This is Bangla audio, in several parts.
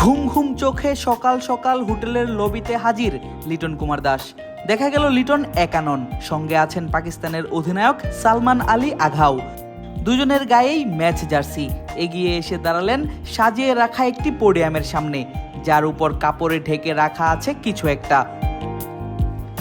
ঘুম ঘুম চোখে সকাল সকাল হোটেলের লবিতে হাজির লিটন কুমার দাস। দেখা গেল লিটন একানন সঙ্গে আছেন পাকিস্তানের অধিনায়ক সালমান আলী আঘাও। দুজনের গায়েই ম্যাচ জার্সি। এগিয়ে এসে দাঁড়ালেন সাজিয়ে রাখা একটি পোডিয়ামের সামনে, যার উপর কাপড়ে ঢেকে রাখা আছে কিছু একটা।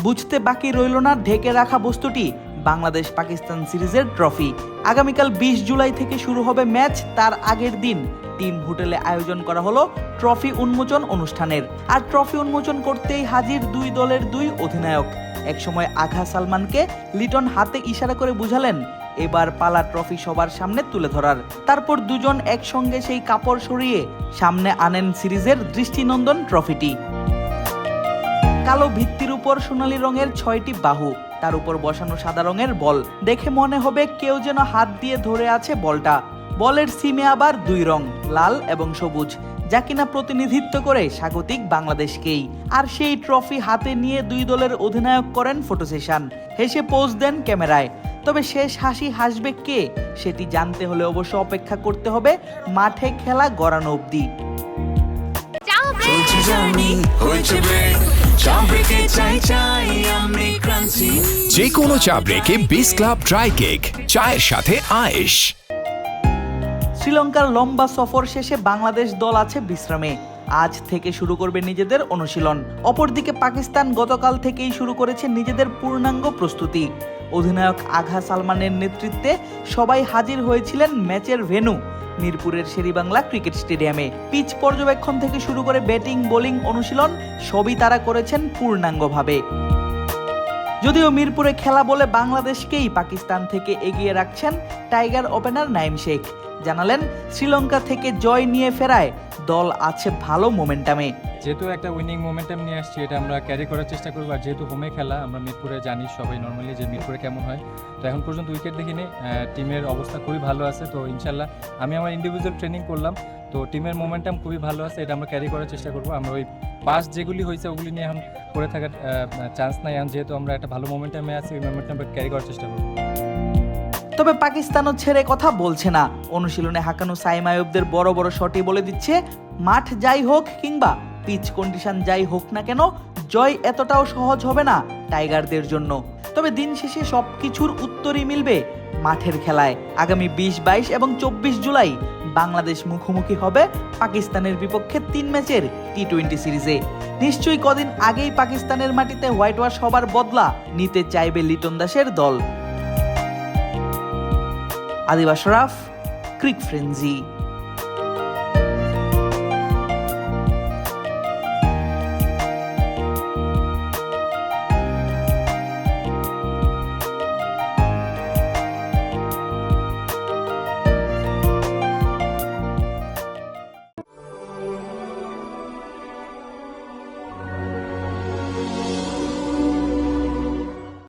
বুঝতে বাকি রইল না ঢেকে রাখা বস্তুটি বাংলাদেশ পাকিস্তান সিরিজের ট্রফি। আগামীকাল বিশ জুলাই থেকে শুরু হবে ম্যাচ, তার আগের দিন। টিম হোটেলে আয়োজন করা হলো ট্রফি উন্মোচন অনুষ্ঠানের। আর ট্রফি উন্মোচন করতেই হাজির দুই দলের দুই অধিনায়ক। একসময় আঘা সালমানকে লিটন হাতে ইশারা করে বুঝালেন, এবার পালা ট্রফি সবার সামনে তুলে ধরার। তারপর দুজন একসঙ্গে সেই কাপড় সরিয়ে সামনে আনেন সিরিজের দৃষ্টিনন্দন ট্রফিটি। কালো ভিত্তির উপর সোনালী রঙের ছয়টি বাহু, তার উপর বসানো সাদা রঙের বল। দেখে মনে হবে কেউ যেন হাত দিয়ে ধরে আছে বলটা। বলের সিমে আবার দুই রং লাল এবং সবুজ যা কিনা প্রতিনিধিত্ব করে স্বাগতিক বাংলাদেশকেই। আর সেই ট্রফি হাতে নিয়ে দুই দলের অধিনায়ক করেন ফটো সেশন। হেসে পোজ দেন ক্যামেরায়। তবে শেষ হাসি হাসবে কে সেটি জানতে হলে অবশ্য অপেক্ষা করতে হবে মাঠে খেলা গড়ানো অবধি। যে কোনো চা ব্রেকে বিস ক্লাব ড্রাই কেক চায়ের সাথে আয়েশ। শ্রীলঙ্কার লম্বা সফর শেষে বাংলাদেশ দল আছে বিশ্রামে। আজ থেকে শুরু করবে নিজেদের অনুশীলন। অপরদিকে পাকিস্তান গতকাল থেকেই শুরু করেছে নিজেদের পূর্ণাঙ্গ প্রস্তুতি। অধিনায়ক আঘা সালমানের নেতৃত্বে সবাই হাজির হয়েছিলেন ম্যাচের ভেন্যু, মিরপুরের শেরিবাংলা ক্রিকেট স্টেডিয়ামে। পিচ পর্যবেক্ষণ থেকে শুরু করে ব্যাটিং, বোলিং অনুশীলন সবই তারা করেছেন পূর্ণাঙ্গভাবে। যদিও মিরপুরে খেলা বলে বাংলাদেশকেই পাকিস্তান থেকে এগিয়ে রাখছেন টাইগার ওপেনার নাইম শেখ। জানালেন, শ্রীলঙ্কা থেকে জয় নিয়ে ফেরায় দল আছে ভালো মোমেন্টামে। যেহেতু একটা উইনিং মোমেন্টাম নিয়ে আসছি, এটা আমরা ক্যারি করার চেষ্টা করব। আর যেহেতু হোমে খেলা, আমরা মিরপুরে জানি সবাই নর্মালি যে মিরপুরে কেমন হয়। তো এখন পর্যন্ত উইকেট দেখিনি টিমের অবস্থা খুবই ভালো আছে। তো ইনশাল্লাহ আমি আমার ইন্ডিভিজুয়াল ট্রেনিং করলাম। তো টিমের মোমেন্টাম খুবই ভালো আছে, এটা আমরা ক্যারি করার চেষ্টা করব। আমরা ওই পাস যেগুলি হয়েছে, ওগুলি নিয়ে এখন করে থাকার চান্স নাই। এখন যেহেতু আমরা একটা ভালো মোমেন্টামে আছি, ওই মোমেন্টামটা ক্যারি করার চেষ্টা করব। তবে পাকিস্তানও ছেড়ে কথা বলছে না। অনুশীলনে হাকানো সাইম আয়ুবদের বড় বড় শটই বলে দিচ্ছে, মাঠ যাই হোক কিংবা পিচ কন্ডিশন যাই হোক না কেন, জয় এতটাও সহজ হবে না টাইগারদের জন্য। তবে দিন শেষে সব কিছুর উত্তরই মিলবে মাঠের খেলায়। আগামী বিশ, বাইশ এবং চব্বিশ জুলাই বাংলাদেশ মুখোমুখি হবে পাকিস্তানের বিপক্ষে তিন ম্যাচের টি টোয়েন্টি সিরিজে। নিশ্চয়ই কদিন আগেই পাকিস্তানের মাটিতে হোয়াইট ওয়াশ হবার বদলা নিতে চাইবে লিটন দাসের দল। আদিবাস রাফ, ক্রিক ফ্রেঞ্জি